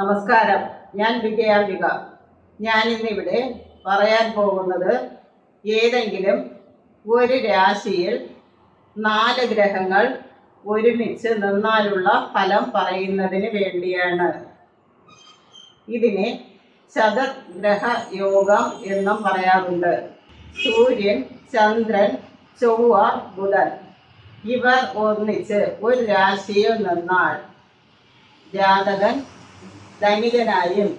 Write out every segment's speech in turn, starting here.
നമസ്കാരം. ഞാൻ വിജയാംബിക. ഞാൻ ഇന്നിവിടെ പറയാൻ പോകുന്നത് ഏതെങ്കിലും ഒരു രാശിയിൽ നാല് ഗ്രഹങ്ങൾ ഒരുമിച്ച് നിന്നാലുള്ള ഫലം പറയുന്നതിന് വേണ്ടിയാണ്. ഇതിനെ ചതുർഗ്രഹ യോഗം എന്നും പറയാറുണ്ട്. സൂര്യൻ ചന്ദ്രൻ ചൊവ്വ ബുധൻ. ഇവർ ഒന്നിച്ച് ഒരു രാശിയിൽ നിന്നാൽ ജാതകൻ ധനികനായും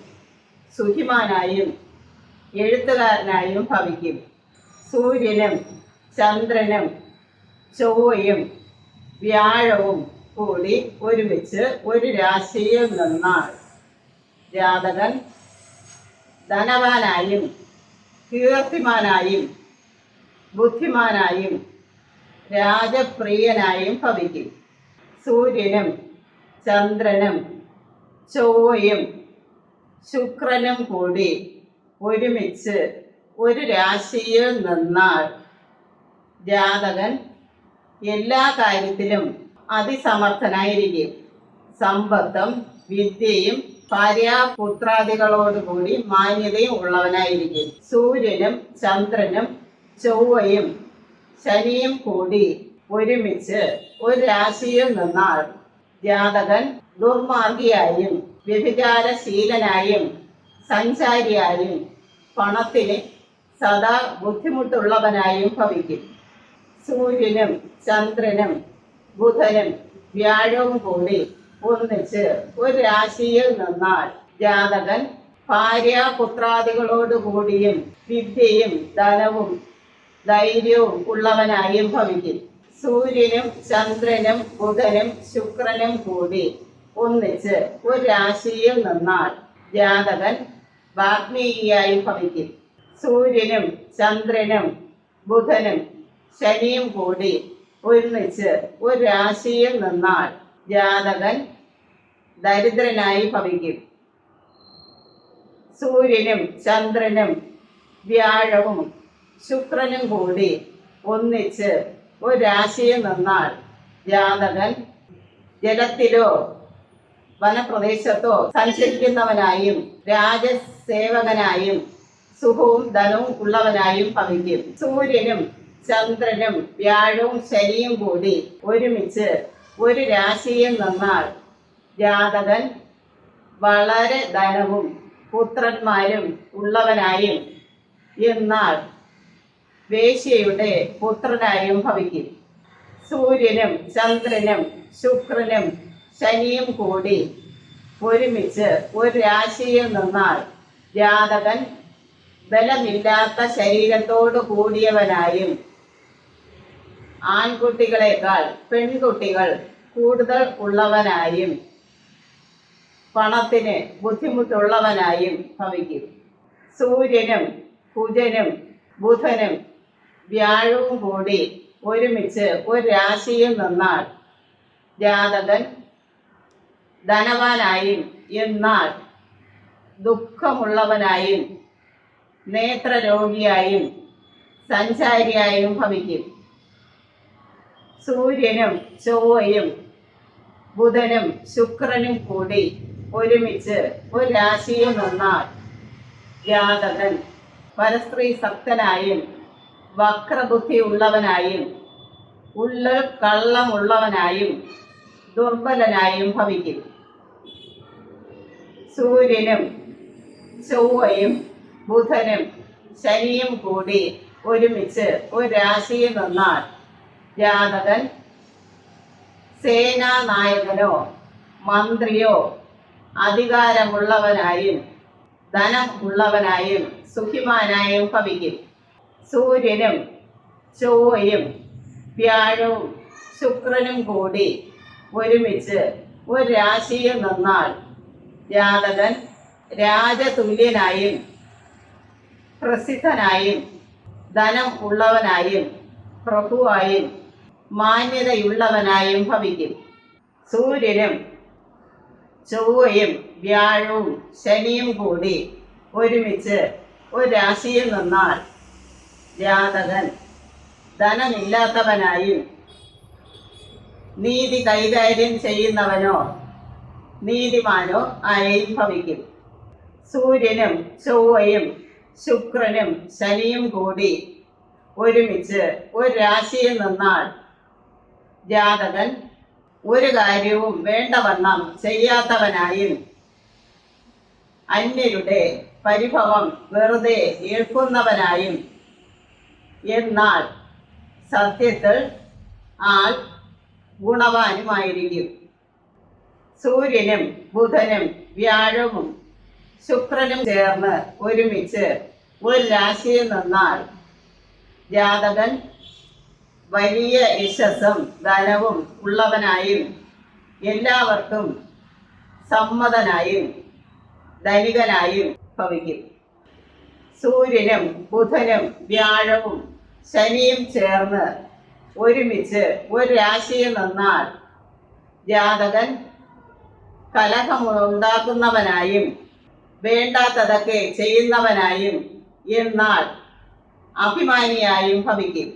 സുഖിമാനായും എഴുത്തുകാരനായും ഭവിക്കും. സൂര്യനും ചന്ദ്രനും ചൊവ്വയും വ്യാഴവും കൂടി ഒരുമിച്ച് ഒരു രാശിയിൽ നിന്നാൽ ജാതകൻ ധനവാനായും കീർത്തിമാനായും ബുദ്ധിമാനായും രാജപ്രിയനായും ഭവിക്കും. സൂര്യനും ചന്ദ്രനും ചൊവ്വയും ശുക്രനും കൂടി ഒരുമിച്ച് ഒരു രാശിയിൽ നിന്നാൽ ജാതകൻ എല്ലാ കാര്യത്തിലും അതിസമർത്ഥനായിരിക്കും. സമ്പത്തും വിദ്യയും ഭാര്യാപുത്രാദികളോടുകൂടി മാന്യതയും ഉള്ളവനായിരിക്കും. സൂര്യനും ചന്ദ്രനും ചൊവ്വയും ശനിയും കൂടി ഒരുമിച്ച് ഒരു രാശിയിൽ നിന്നാൽ ജാതകൻ ദുർമാർഗിയായും വ്യഭിചാരശീലനായും സഞ്ചാരിയായും പണത്തിന് സദാ ബുദ്ധിമുട്ടുള്ളവനായും ഭവിക്കും. സൂര്യനും ചന്ദ്രനും ബുധനും വ്യാഴവും കൂടി ഒന്നിച്ച് ഒരു രാശിയിൽ നിന്നാൽ ജാതകൻ ഭാര്യ പുത്രാദികളോട് കൂടിയും വിദ്യയും ധനവും ധൈര്യവും ഉള്ളവനായും ഭവിക്കും. സൂര്യനും ചന്ദ്രനും ബുധനും ശുക്രനും കൂടി ഒന്നിച്ച് ഒരു രാശിയിൽ നിന്നാൽ ജാതകൻ വാഗ്മീയായി ഭവിക്കും. സൂര്യനും ചന്ദ്രനും ബുധനും ശനിയും കൂടി ഒന്നിച്ച് ഒരു രാശിയിൽ നിന്നാൽ ജാതകൻ ദരിദ്രനായി ഭവിക്കും. സൂര്യനും ചന്ദ്രനും വ്യാഴവും ശുക്രനും കൂടി ഒന്നിച്ച് ഒരു രാശിയിൽ നിന്നാൽ ജാതകൻ ജലത്തിലോ വനപ്രദേശത്തോ സഞ്ചരിക്കുന്നവനായും രാജസേവകനായും സുഖവും ധനവും ഉള്ളവനായും ഭവിക്കും. സൂര്യനും ചന്ദ്രനും വ്യാഴവും ശനിയും കൂടി ഒരുമിച്ച് ഒരു രാശിയിൽ നിന്നാൽ ജാതകൻ വളരെ ധനവും പുത്രന്മാരും ഉള്ളവനായും എന്നാൽ വേശ്യയുടെ പുത്രനായും ഭവിക്കും. സൂര്യനും ചന്ദ്രനും ശുക്രനും ശനിയും കൂടി ഒരുമിച്ച് ഒരു രാശിയിൽ നിന്നാൽ ജാതകൻ ബലമില്ലാത്ത ശരീരത്തോട് കൂടിയവനായും ആൺകുട്ടികളെക്കാൾ പെൺകുട്ടികൾ കൂടുതൽ ഉള്ളവനായും പണത്തിന് ബുദ്ധിമുട്ടുള്ളവനായും ഭവിക്കും. സൂര്യനും കുജനും ബുധനും വ്യാഴവും കൂടി ഒരുമിച്ച് ഒരു രാശിയിൽ നിന്നാൽ ജാതകൻ ധനവാനായും എന്നാൽ ദുഃഖമുള്ളവനായും നേത്രരോഗിയായും സഞ്ചാരിയായും ഭവിക്കും. സൂര്യനും ചൊവ്വയും ബുധനും ശുക്രനും കൂടി ഒരുമിച്ച് ഒരു രാശിയിൽ നിന്നാൽ ജാതകൻ പരസ്ത്രീ സക്തനായും വക്രബുദ്ധി ഉള്ളവനായും ഉള്ളിൽ കള്ളമുള്ളവനായും ദുർബലനായും ഭവിക്കും. സൂര്യനും ചൊവ്വയും ബുധനും ശനിയും കൂടി ഒരുമിച്ച് ഒരു രാശിയിൽ നിന്നാൽ ജാതകൻ സേനാനായകനോ മന്ത്രിയോ അധികാരമുള്ളവനായും ധനം ഉള്ളവനായും സുഖിമാനായും ഭവിക്കും. സൂര്യനും ചൊവ്വയും വ്യാഴവും ശുക്രനും കൂടി ഒരുമിച്ച് ഒരു രാശിയിൽ നിന്നാൽ ജാതകൻ രാജതുല്യനായും പ്രസിദ്ധനായും ധനം ഉള്ളവനായും പ്രഭുവായും മാന്യതയുള്ളവനായും ഭവിക്കും. സൂര്യനും ചൊവ്വയും വ്യാഴവും ശനിയും കൂടി ഒരുമിച്ച് ഒരു രാശിയിൽ നിന്നാൽ ജാതകൻ ധനമില്ലാത്തവനായും നീതി കൈകാര്യം ചെയ്യുന്നവനോ നീതിമാനോ ആയും ഭവിക്കും സൂര്യനും ചൊവ്വയും ശുക്രനും ശനിയും കൂടി ഒരുമിച്ച് ഒരു രാശിയിൽ നിന്നാൽ ജാതകൻ ഒരു കാര്യവും വേണ്ടവണ്ണം ചെയ്യാത്തവനായും അന്യരുടെ പരിഭവം വെറുതെ ഏൽക്കുന്നവനായും എന്നാൽ സത്യത്തിൽ ആൾ ഗുണവാനുമായിരിക്കും. സൂര്യനും ബുധനും വ്യാഴവും ശുക്രനും ചേർന്ന് ഒരുമിച്ച് ഒരു രാശിയിൽ നിന്നാൽ ജാതകൻ വലിയ യശസ്സും ധനവും ഉള്ളവനായും എല്ലാവർക്കും സമ്മതനായും ധനികനായും ഭവിക്കും. സൂര്യനും ബുധനും വ്യാഴവും ശനിയും ചേർന്ന് ഒരുമിച്ച് ഒരു രാശിയിൽ നിന്നാൽ ജാതകൻ കലഹമുണ്ടാക്കുന്നവനായും വേണ്ടാത്തതൊക്കെ ചെയ്യുന്നവനായും എന്നാൽ അഭിമാനിയായും ഭവിക്കും.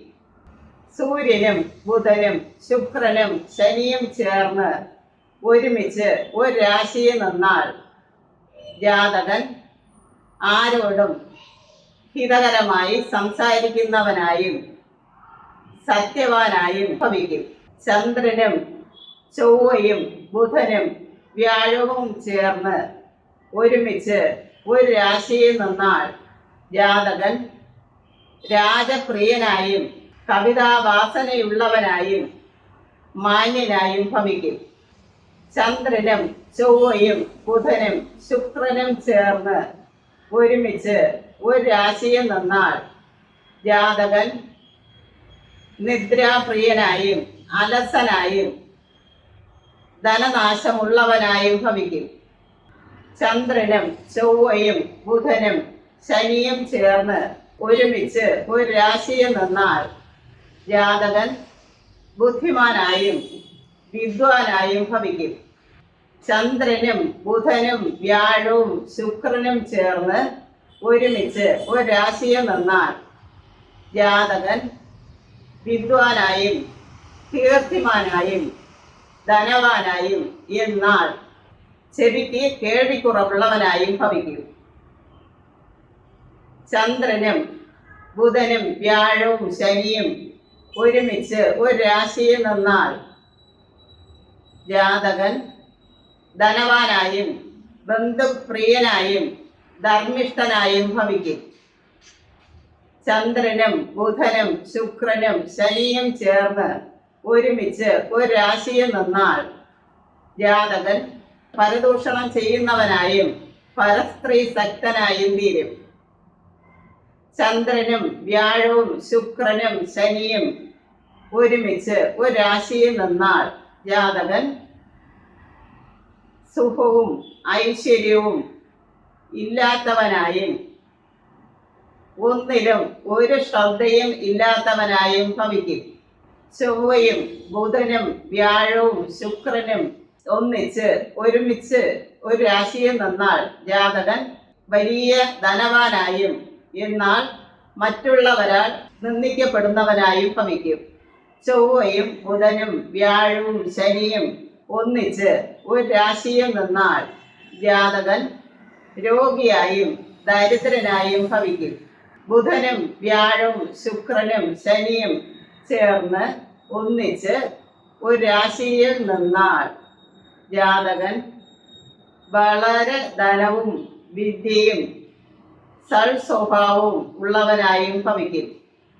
സൂര്യനും ബുധനും ശുക്രനും ശനിയും ചേർന്ന് ഒരുമിച്ച് ഒരു രാശിയിൽ നിന്നാൽ ജാതകൻ ആരോടും ഹിതകരമായി സംസാരിക്കുന്നവനായും സത്യവാനായും ഭവിക്കും. ചന്ദ്രനും ചൊവ്വയും ബുധനും വ്യാഴവും ചേർന്ന് ഒരുമിച്ച് ഒരു രാശിയിൽ നിന്നാൽ ജാതകൻ രാജപ്രിയനായും കവിതാവാസനയുള്ളവനായും മാന്യനായും ഭവിക്കും. ചന്ദ്രനും ചൊവ്വയും ബുധനും ശുക്രനും ചേർന്ന് ഒരുമിച്ച് ഒരു രാശിയിൽ നിന്നാൽ ജാതകൻ നിദ്രാപ്രിയനായും അലസനായും ധനനാശമുള്ളവനായും ഭവിക്കും. ചന്ദ്രനും ചൊവ്വയും ബുധനും ശനിയും ചേർന്ന് ഒരുമിച്ച് ഒരു രാശിയിൽ നിന്നാൽ ജാതകൻ ബുദ്ധിമാനായും വിദ്വാനായും ഭവിക്കും. ചന്ദ്രനും ബുധനും വ്യാഴവും ശുക്രനും ചേർന്ന് ഒരുമിച്ച് ഒരു രാശിയിൽ നിന്നാൽ ജാതകൻ വിദ്വാനായും കീർത്തിമാനായും ധനവാനായും എന്നാൽ ചെവിക്ക് കേൾവിക്കുറവുള്ളവനായും ഭവിക്കും. ചന്ദ്രനും ബുധനും വ്യാഴവും ശനിയും ഒരുമിച്ച് ഒരു രാശിയിൽ നിന്നാൽ ജാതകൻ ധനവാനായും ബന്ധുപ്രിയനായും ധർമ്മിഷ്ഠനായും ഭവിക്കും. ചന്ദ്രനും ബുധനും ശുക്രനും ശനിയും ചേർന്ന് ഒരുമിച്ച് ഒരു രാശിയിൽ നിന്നാൽ ജാതകൻ പരദൂഷണം ചെയ്യുന്നവനായും പരസ്ത്രീ ശക്തനായും തീരും. ചന്ദ്രനും വ്യാഴവും ശുക്രനും ശനിയും ഒരുമിച്ച് ഒരു രാശിയിൽ നിന്നാൽ ജാതകൻ സുഖവും ഐശ്വര്യവും ഇല്ലാത്തവനായും ഒന്നിലും ഒരു ശ്രദ്ധയും ഇല്ലാത്തവനായും ഭവിക്കും. ചൊവ്വയും ബുധനും വ്യാഴവും ശുക്രനും ഒന്നിച്ച് ഒരുമിച്ച് ഒരു രാശിയിൽ നിന്നാൽ ജാതകൻ വലിയ ധനവാനായും എന്നാൽ മറ്റുള്ളവരാൽ നിന്ദിക്കപ്പെടുന്നവനായും ഭവിക്കും. ചൊവ്വയും ബുധനും വ്യാഴവും ശനിയും ഒന്നിച്ച് ഒരു രാശിയിൽ നിന്നാൽ ജാതകൻ രോഗിയായും ദരിദ്രനായും ഭവിക്കും. ബുധനും വ്യാഴവും ശുക്രനും ശനിയും ചേർന്ന് ഒന്നിച്ച് ഒരു രാശിയിൽ നിന്നാൽ ജാതകൻ വളരെ ധനവും വിദ്യയും സൽ സ്വഭാവവും ഉള്ളവനായും ഭവിക്കും.